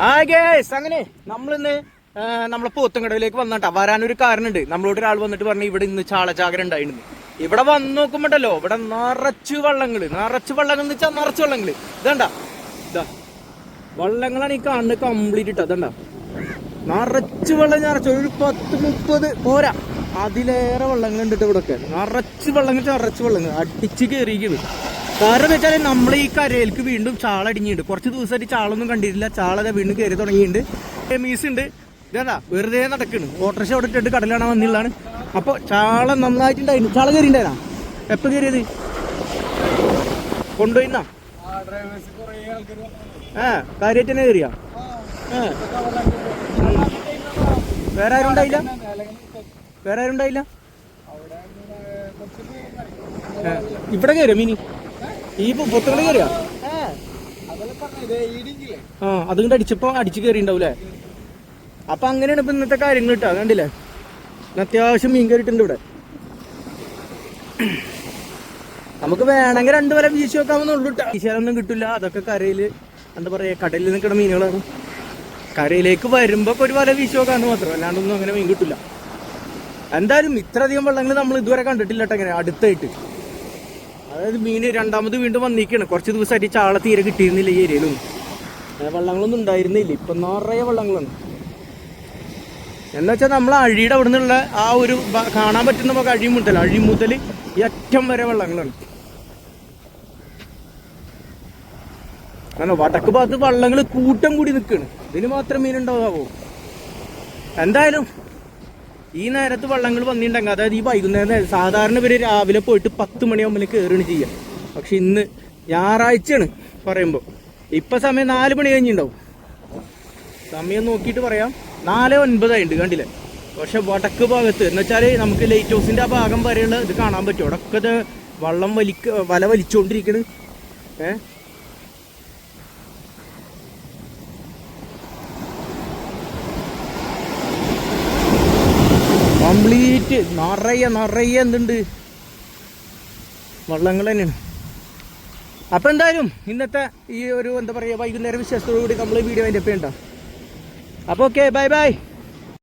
ആ ഗേസ് അങ്ങനെ നമ്മളിന്ന് നമ്മളെ പോത്തങ്കടയിലേക്ക് വന്നിട്ടാ. വരാനൊരു കാരണമുണ്ട് നമ്മളോട് ഒരാൾ വന്നിട്ട് പറഞ്ഞു ഇവിടെ ഇന്ന് ചാളചാകര ഉണ്ടായിരുന്നു ഇവിടെ വന്ന് നോക്കുമ്പോണ്ടല്ലോ ഇവിടെ നിറച്ചു വള്ളങ്ങൾ. നിറച്ചു വള്ളങ്ങൾ എന്ന് വെച്ചാൽ നിറച്ചു വള്ളങ്ങൾ. ഇതണ്ട. ഇതാ. വള്ളങ്ങളാണ് ഈ കാണുന്നത് കംപ്ലീറ്റ് ഇട്ട ഇതണ്ട. നിറച്ച് വെള്ളം നിറച്ചു ഒരു പത്ത് മുപ്പത്. പോരാ. അതിലേറെ വെള്ളങ്ങൾ ഉണ്ടിട്ട് ഇവിടെ ഒക്കെ നിറച്ച് വെള്ളങ്ങൾ നിറച്ച് വെള്ളങ്ങൾ. അടിച്ച് കയറിയിരിക്കുന്നു കാരണം എന്ന് വെച്ചാൽ നമ്മൾ ഈ കരയിലേക്ക് വീണ്ടും ചാള അടിഞ്ഞിട്ടുണ്ട്. കുറച്ച് ദിവസമായിട്ട് ചാളൊന്നും കണ്ടിട്ടില്ല. ചാള ദേ വീണ്ടും കയറി തുടങ്ങിയിട്ടുണ്ട്. മീസ് ഉണ്ട്. ഇതാ വെറുതെ നടക്കുന്നു ഓട്ടോറിക്ഷ അവിടെ ഇട്ടിട്ട് കടലാണ് വന്നുള്ളതാണ് അപ്പോൾ ചാള നന്നായിട്ടുണ്ടായിരുന്നു ചാള കയറിയിട്ടുണ്ടായിരുന്നാ? എപ്പോൾ കയറിയത്? കൊണ്ടുപോയിന്നാ? ഏ കാര്യമായിട്ട് തന്നെ കയറിയാ? വേറെ ആരും ഉണ്ടായില്ല? വേറെ ആരും ഉണ്ടായില്ല? ഇവിടെ കയറിയോ മീനി? ഈ പൊത്തുകളി കയറിയാ ആ അതുകൊണ്ട് അടിച്ചപ്പോ അടിച്ചു കയറിണ്ടാവൂലേ അപ്പൊ അങ്ങനെയാണ് ഇപ്പൊ ഇന്നത്തെ കാര്യങ്ങൾ കിട്ടുക കണ്ടില്ലേ? അത്യാവശ്യം മീൻ കയറിയിട്ടുണ്ട് ഇവിടെ. നമുക്ക് വേണമെങ്കിൽ രണ്ടു വരെ വീശി വെക്കാമെന്നുള്ളൂ വീശാനൊന്നും കിട്ടില്ല അതൊക്കെ കരയിൽ എന്താ പറയാ കടലിൽ നിൽക്കുന്ന മീനുകളാണ്. കരയിലേക്ക് വരുമ്പോ ഒരു വല വീശി വെക്കാന്ന് മാത്രം അല്ലാണ്ടൊന്നും അങ്ങനെ മീൻ കിട്ടില്ല എന്തായാലും ഇത്രയധികം വെള്ളങ്ങൾ നമ്മൾ ഇതുവരെ കണ്ടിട്ടില്ല കേട്ടോ അങ്ങനെ അടുത്തായിട്ട്. അതായത് മീൻ രണ്ടാമത് വീണ്ടും വന്നിരിക്കുകയാണ്. കുറച്ച് ദിവസമായിട്ട് ചാള തീരെ കിട്ടിയിരുന്നില്ല ഈ ഏരിയയിലൊന്നും വെള്ളങ്ങളൊന്നും ഉണ്ടായിരുന്നില്ല. ഇപ്പം നിറയെ വെള്ളങ്ങളുണ്ട് എന്ന് വെച്ചാൽ നമ്മൾ അഴിയുടെ അവിടെ നിന്നുള്ള ആ ഒരു കാണാൻ പറ്റുന്ന നമുക്ക് അഴി മുതൽ അഴി മുതൽ ഈ അറ്റം വരെ വെള്ളങ്ങളുണ്ട് അങ്ങനെ വടക്ക് ഭാഗത്ത് വള്ളങ്ങൾ കൂട്ടം കൂടി നിൽക്കുകയാണ്. ഇതിന് മാത്രം മീനുണ്ടാവാവോ എന്തായാലും ഈ നേരത്ത് വള്ളങ്ങൾ വന്നിട്ടുണ്ടെങ്കിൽ അതായത് ഈ വൈകുന്നേരം നേരം സാധാരണ ഇവർ രാവിലെ പോയിട്ട് പത്ത് മണിയാകുമ്പോൾ കയറുകയാണ് ചെയ്യുക പക്ഷെ ഇന്ന് ഞായറാഴ്ചയാണ് പറയുമ്പോൾ ഇപ്പൊ സമയം നാല് മണി കഴിഞ്ഞിട്ടുണ്ടാവും. സമയം നോക്കിയിട്ട് പറയാം. നാല് ഒൻപതായിട്ടുണ്ട് കണ്ടില്ലേ? പക്ഷെ വടക്ക് ഭാഗത്ത് എന്ന് വെച്ചാൽ നമുക്ക് ലൈറ്റ് ഹൗസിന്റെ ആ ഭാഗം വരെയുള്ള ഇത് കാണാൻ പറ്റും. അവിടെയൊക്കെ വള്ളം വലിക്ക വല വലിച്ചുകൊണ്ടിരിക്കണ് ഏ? കംപ്ലീറ്റ് നിറയെ നിറയെ എന്തുണ്ട്? വള്ളങ്ങൾ തന്നെയാണ്. അപ്പൊ എന്തായാലും ഇന്നത്തെ ഈ ഒരു എന്താ പറയാ വൈകുന്നേരം വിശേഷത്തോടു കൂടി നമ്മൾ വീഡിയോ അതിന്റെ ഒപ്പം ഉണ്ടാവും അപ്പോൾ ഓക്കെ ബൈ ബൈ